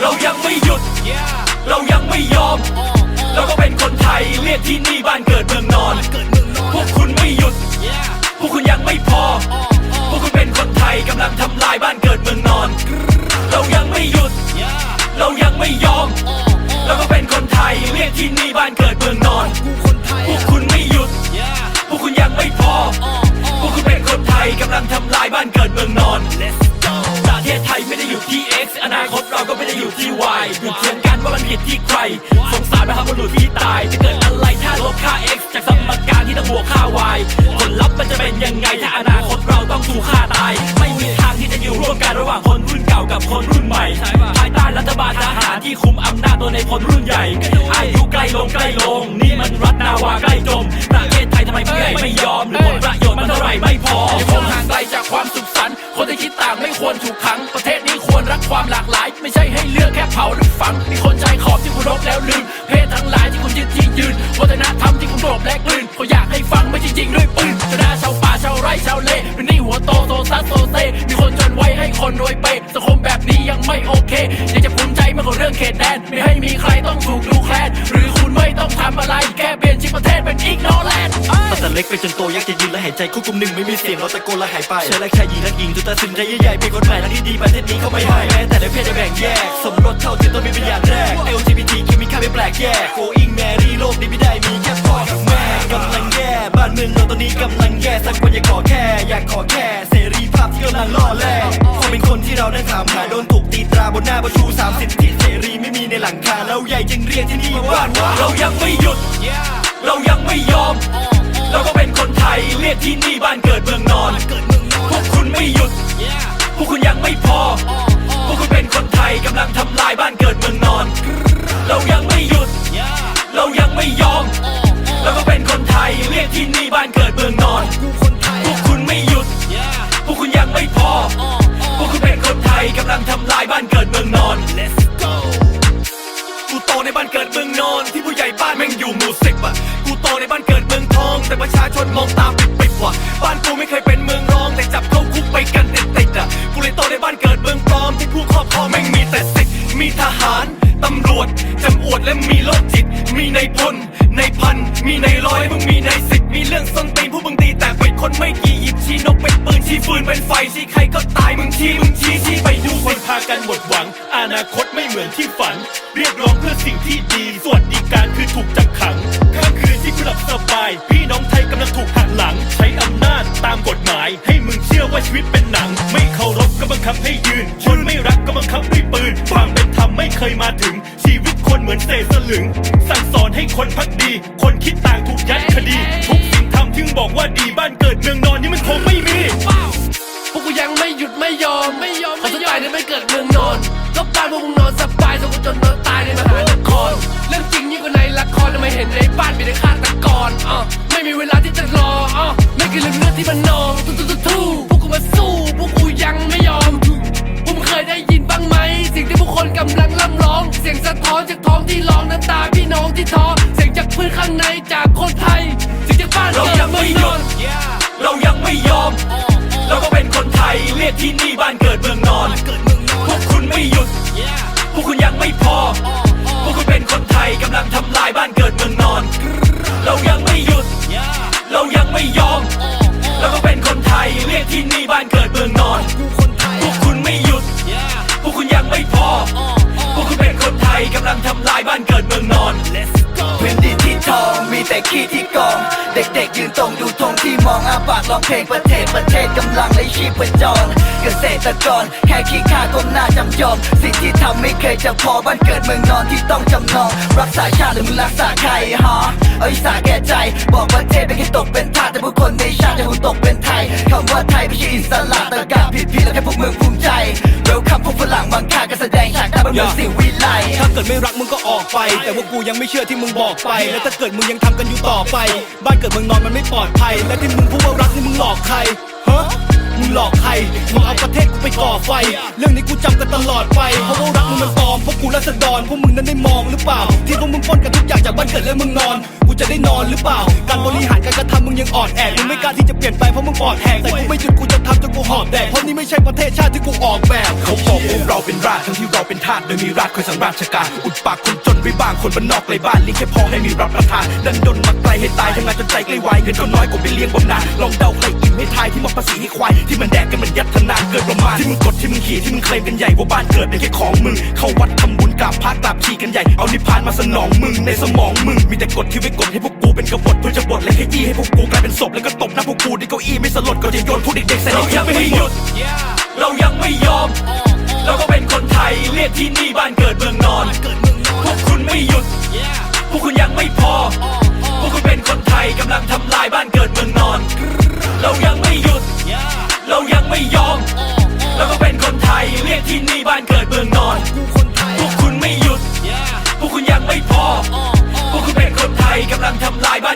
เรายังไม่หยุด เรายังไม่ยอม เราก็เป็นคนไทย เรียกที่นี่บ้านเกิดเมืองนอน พวกคุณไม่หยุด พวกคุณยังไม่พอ พวกคุณเป็นคนไทยกำลังทำลายบ้านเกิดเมืองนอน เรายังไม่หยุด เรายังไม่ยอม ไทย เรียกที่นี่บ้านเกิดเมืองนอน อายุใกล้ลงใกล้ลง นี่มันรัฐนาวาใกล้จม ประเทศไทยทำไมผู้ใหญ่ไม่ยอม หรือผลประโยชน์มันเท่าไหร่ไม่พอยังคงห่างไกลจากความสุขสันต์คนที่คิดต่างไม่ควรถูกขัง ประเทศนี้ควรรักความหลากหลาย ไม่ใช่ให้เลือกแค่เผาหรือฝัง มีคนใจขอบที่คุณรบแล้วลืม เพศทั้งหลายที่คุณยึดที่ยืน วัฒนธรรมที่คุณโรบและกลืนเขาอยากให้ฟังไม่จริงๆด้วยปืนชาวนาชาวป่าชาวไร่ชาวเลเป็นนี่หัวโตโซซัสโซเซมีคนจนไว้ให้คนรวยไป นโตอยากจะยืนและหายใจควบคุมหนึ่งไม่มีเสียงเราตะโกนและหายไปเชื่อและแค่ยิงและยิงจนตัดสินใจใหญ่ๆเป็นกฎหมายทางที่ดีประเทศนี้เขาไม่ให้แม้แต่ในเพศจะแบ่งแยก สมรสเท่าเทียมต้องมีเป็นอย่างแรก LGBT คือมีค่าไม่แปลกแยก Going Mary โลกนี้ไม่ได้มีแค่พ่อกับแม่กำลังแย่บ้านเมืองเราตอนนี้กำลังแย่สักวันอยากขอแค่อยากขอแค่เสรีภาพที่กำลังล่อแร่ความเป็นคนที่เรานั้ถามหาโดนถูกตีตราบนหน้าประชูสามสิทธิเสรีไม่มีในหลังคาแล้วใหญ่จึงเรียกที่นี่ว่าบ้านว่าเรายังไม่หยุด เรายังไม่ยอม คนไทยเรียกที่นี่บ้านเกิดเมืองนอน พวกคุณไม่หยุด พวกคุณยังไม่พอ พวกคุณเป็นคนไทยกำลังทำลายบ้านเกิดเมืองนอน เรายังไม่หยุด เรายังไม่ยอม เราก็เป็นคนไทยเรียกที่นี่บ้านเกิดเมืองนอน พวกคุณไม่หยุด พวกคุณยังไม่พอ พวกคุณเป็นคนไทยกำลังทำลายบ้านเกิดเมืองนอน Let's go กูโตในบ้านเกิดเมืองนอนที่ผู้ใหญ่บ้านแม่งอยู่หมู่สิบอะกูโตในบ้านเกิดเมืองทอง แต่ประชาชนมองตามปิดปิดๆว่ะบ้านกูไม่เคยเป็นเมืองรอง แต่จับเข้าคุกไปกันติดติดๆอะกูเลยโตในบ้านเกิดเมืองปลอมที่ผู้ครอบครองแม่มีแต่สิทธิ์มีทหารตำรวจจำอวดและมีโรคจิต มีในพลในพัน มีในร้อยมึงมีในายสิบมีเรื่องส้นตีนผู้มึงตีแต่เป็นคนไม่กี่หยิบชี้นกเป็นปืนชี้ฟืนเป็นไฟชี้ใครก็ตายมึงชี้มึงชี้ชี้ไปดูคนพากันหมดหวังาย พี่น้องไทยกำลังถูกหักหลัง ใช้อำนาจตามกฎหมาย ให้มึงเชื่อว่าชีวิตเป็นหนัง ไม่เคารพก็บังคับให้ยืน คนไม่รักก็บังคับด้วยปืน ความเป็นธรรมไม่เคยมาถึง ชีวิตคนเหมือนเศษสลึง สั่งสอนให้คนพักดี คนคิดต่างถูกยัดคดี ทุกสิ่งทำที่มึงบอกว่าดีบ้านเกิดเมืองนอนนี่มันคงไม่มีพวกกูยังไม่หยุดไม่ยอมไม่ยอมขอสบายในไม่เกิดเมืองนอนก็บ้านพวกมึงนอนสบายสมจนนอนตายในมหาน ทำไมเห็นในบ้านมีแต่ฆาตกรอะไม่มีเวลาที่จะรออะไม่คือเรื่องเลือดที่มันนองทุทุทุทุพวกำลายบ้านเกิดเมืองนอนพื้นดินที่ทองมีแต่ขี้ที่กอง เด็กๆยืนตรงดูธงที่มองอาปากร้องเพลงประเทศประเทศกำลังเลยชีพจรเกษตรกรแค่ขี้ข้าก้มหน้าจำยอม สิ่งที่ทำไม่เคยจะพอบ้านเกิดเมืองนอนที่ต้องจำนอง รักษาชาติหรือมึงรักษาใครฮะเอาอีสาแก่ใจ บอกประเทศไม่เคยตกเป็นทาสแต่ผู้คนในชาติจะหูตกเป็นไทยคำว่าไทยไม่ใช่อิสระตะกาผิดผิดแล้วแค่พวกมึงภูมิ ดงฉากตาบ้านเมืองสิวิไลถ้าเกิดไม่รักมึงก็ออกไป แต่ว่ากูยังไม่เชื่อที่มึงบอกไป แล้วถ้าเกิดมึงยังทำกันอยู่ต่อไป บ้านเกิดเมืองนอนมันไม่ปลอดภัย และที่มึงพูดว่ารักนี่มึงหลอกใคร มึงหลอกใครมึงเอาประเทศกูไปก่อไฟ เรื่องนี้กูจำกันตลอดไปเพราะว่ารักมึงมันปลอมเพราะกูรัศดรพวกมึงนั้นได้มองหรือเปล่า ที่พวกมึงป้นกันทุกอย่างจากบ้านเกิดแล้วมึงนอนกูจะได้นอนหรือเปล่า การบริหารการกระทำมึงยังอ่อนแอมึงไม่กล้าที่จะเปลี่ยนไปเพราะมึงปอดแหกแต่กูไม่หยุดกูจะทำจนกูหอบแดกเพราะนี่ไม่ใช่ประเทศชาติที่กูออกแบบเขาบอกพวกเราเป็นราชทั้งที่เราเป็นทาสโดยมีราชคอยสั่งราชการอุดปากคนจนไว้บ้างคนบ้านนอกไกลบ้านเลี้ยงแค่พอให้มีรับประทานดันดนมาไกลให้ตายทำงานจนใจใกล้วายเงินก็น้อยกว่าไปเลี้ยงบำนาญลองเดาใครอิ่มให้ทายที่มอบภาษีให้ควายที่มันแดกกันมันยัดธนาเกิดประมาณที่มึงกดที่มึงขี่ที่มึงเคลมกันใหญ่ว่าบ้านเกิดเป็นแค่ของมึง เข้าวัดทำบุญกราบพระกราบชีกันใหญ่เอานิพพานมาสนองมึงในสมองมึง มีแต่กฎที่ไว้กดให้พวกกูเป็นกบฏเพื่อจะบดและขยี้ให้พวกกูกลายเป็นศพแล้วก็ตบหน้าพวกกูที่เก้าอี้ไม่สลดก็จะโยนพวกเด็กๆใส่เรายังไม่หยุดดเรายังไม่ยอม เราก็เป็นคนไทยเรียกที่นี่บ้านเกิดเมืองนอน พวกคุณไม่หยุด พวกคุณยังไม่พอ พวกคุณเป็นคนไทยกำลังทำลายบ้านเกิดเมืองนอน เรายังไม่ ที่นี่บ้านเกิดเมืองนอน พวกคุณไม่หยุด พวกคุณยังไม่พอ พวกคุณเป็นคนไทยกำลังทำลายบ้าน